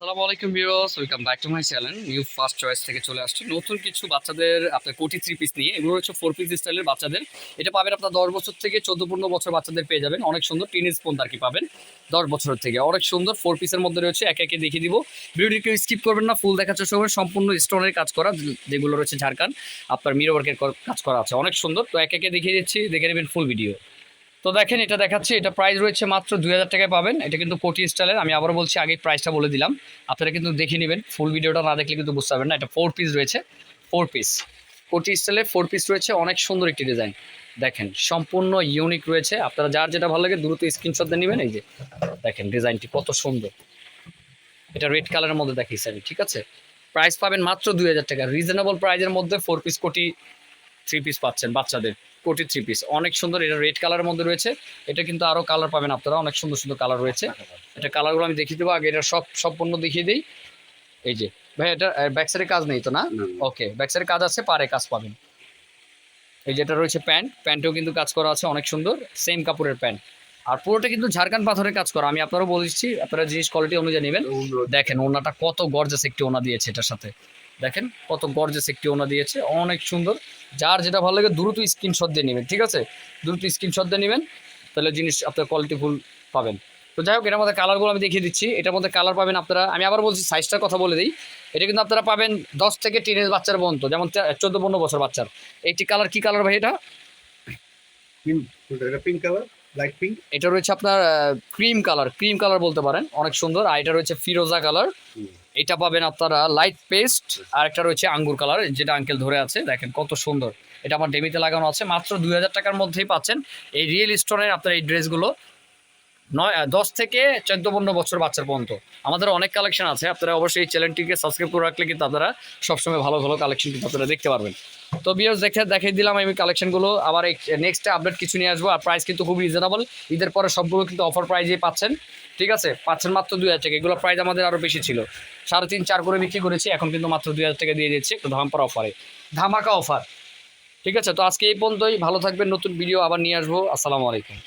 আসসালামু আলাইকুম viewers, welcome back to my channel. New first choice থেকে চলে আসছি। নতুন কিছু বাচ্চাদের, আপনার কোটি থ্রি পিস নিয়ে, এগুলো হচ্ছে ফোর পিস স্টাইলের বাচ্চাদের। এটা পাবেন আপনার দশ বছর থেকে চোদ্দ পনেরো বছর বাচ্চাদের পেয়ে যাবেন। অনেক সুন্দর টিনেজ ফোন আর কি পাবেন দশ বছরের থেকে। অনেক সুন্দর ফোর পিসের মধ্যে রয়েছে, একে একে দেখিয়ে দিব। ভিডিওটি কেউ স্কিপ করবেন না ফুল দেখার চেষ্টা করবেন। সম্পূর্ণ স্টোনের কাজ করা, যেগুলো রয়েছে ঝাড়খান আপনার মিরো ওয়ার্কের কাজ করা আছে। অনেক সুন্দর, তো একে একে দেখিয়ে দিচ্ছি, দেখে নেবেন ফুল ভিডিও তো দেখেন, এটা দেখাচ্ছি, এটা প্রাইস রয়েছে মাত্র দুই হাজার টাকায় পাবেন। এটা কিন্তু কোটি স্টাইলের, আমি আবার বলছি, আগে প্রাইসটা বলে দিলাম। আপনারা কিন্তু দেখে নেবেন ফুল ভিডিওটা না দেখলে কিন্তু বুঝতে পারবেন না। এটা ফোর পিস রয়েছে ফোর পিস কোটি স্টাইলের ফোর পিস রয়েছে, অনেক সুন্দর একটি ডিজাইন দেখেন, সম্পূর্ণ ইউনিক রয়েছে। আপনারা যার যেটা ভালো লাগে, দ্রুত স্ক্রিনশট দিয়ে নেবেন। এই যে, দেখেন ডিজাইনটি কত সুন্দর। এটা রেড কালারের মধ্যে দেখিয়েছি আমি, ঠিক আছে? প্রাইস পাবেন মাত্র দুই হাজার টাকা। রিজনেবল প্রাইজের মধ্যে four piece koti three piece পাচ্ছেন বাচ্চাদের কোটি থ্রি পিস অনেক সুন্দর এটা রেড কালারের মধ্যে রয়েছে। এটা কিন্তু আরও কালার পাবেন আপনারা অনেক সুন্দর সুন্দর কালার রয়েছে। এটা কালারগুলো আমি দেখিয়ে দেবো আগে এটা সব সম্পূর্ণ দেখিয়ে দিই। এই যে ভাই এটা ব্যাক সাইডে কাজ নেই তো না? ওকে ব্যাক সাইডে কাজ আছে পারে কাজ পাবেন। এই যেটা রয়েছে প্যান্ট প্যান্টেও কিন্তু কাজ করা আছে অনেক সুন্দর সেম কাপড়ের প্যান্ট। আর পুরোটা কিন্তু ঝাড়খান পাথরের কাজ করা আমি আপনারও বলেছি আপনারা জিনিস কোয়ালিটি অনুযায়ী নেবেন। দেখেন ওনাটা কত গর্জাস একটি ওনা দিয়েছে এটার সাথে। দেখেন কত গর্জাস একটি ওনা দিয়েছে অনেক সুন্দর। যার যেটা ভালো লাগে দ্রুত স্ক্রিনশট দিয়ে নেবেন ঠিক আছে? দ্রুত স্ক্রিনশট দিয়ে নেবেন তাহলে জিনিস আপনার কোয়ালিটি ফুল পাবেন। তো যাই হোক এটার মধ্যে কালারগুলো আমি দেখিয়ে দিচ্ছি। এটার মধ্যে কালার পাবেন আপনারা আমি আবার বলছি সাইজটার কথা বলে দিই। এটা কিন্তু আপনারা পাবেন দশ থেকে টিনেজ বাচ্চার পর্যন্ত যেমন চোদ্দ পনেরো বছর বাচ্চার। এইটি কালার কি কালার ভাই এটা? পিঙ্ক কালার লাইট পিঙ্ক এটা রয়েছে আপনার ক্রিম কালার ক্রিম কালার বলতে পারেন অনেক সুন্দর। আর এটা রয়েছে ফিরোজা কালার এটা পাবেন আপনারা লাইট পেস্ট আর একটা রয়েছে আঙ্গুর কালার যেটা আঙ্কেল ধরে আছে, দেখেন কত সুন্দর। এটা আমার ডেমিতে লাগানো আছে, মাত্র দুই হাজার টাকার মধ্যেই পাচ্ছেন। এই রিয়েল স্টোনের আপনার এই ড্রেসগুলো নয় দশ থেকে চোদ্দ পনেরো বছর বাচ্চার পর্যন্ত। আমাদের অনেক কালেকশন আছে, আপনারা অবশ্যই এই চ্যানেলটিকে সাবস্ক্রাইব করে রাখলে কিন্তু আপনারা সবসময় ভালো ভালো কালেকশন কিন্তু আপনারা দেখতে পারবেন। তো বিয়ার্স দেখে দেখিয়ে দিলাম আমি কালেকশনগুলো আবার নেক্সটে আপডেট কিছু নিয়ে আসব, আর প্রাইস কিন্তু খুব রিজনেবল ঈদের পরে সবগুলো কিন্তু অফার প্রাইজেই পাচ্ছেন। ঠিক আছে? পাচ্ছেন মাত্র দুই হাজার টাকা। এগুলো প্রাইস আমাদের আরও বেশি ছিল। সাড়ে তিন, চার করে বিক্রি করেছি, এখন কিন্তু মাত্র দুই হাজার টাকা দিয়ে দিচ্ছি একটু ধামপার অফারে ধামাকা অফার ঠিক আছে? তো আজকে এই পর্যন্তই। ভালো থাকবেন, নতুন ভিডিও আবার নিয়ে আসব। আসসালামু আলাইকুম।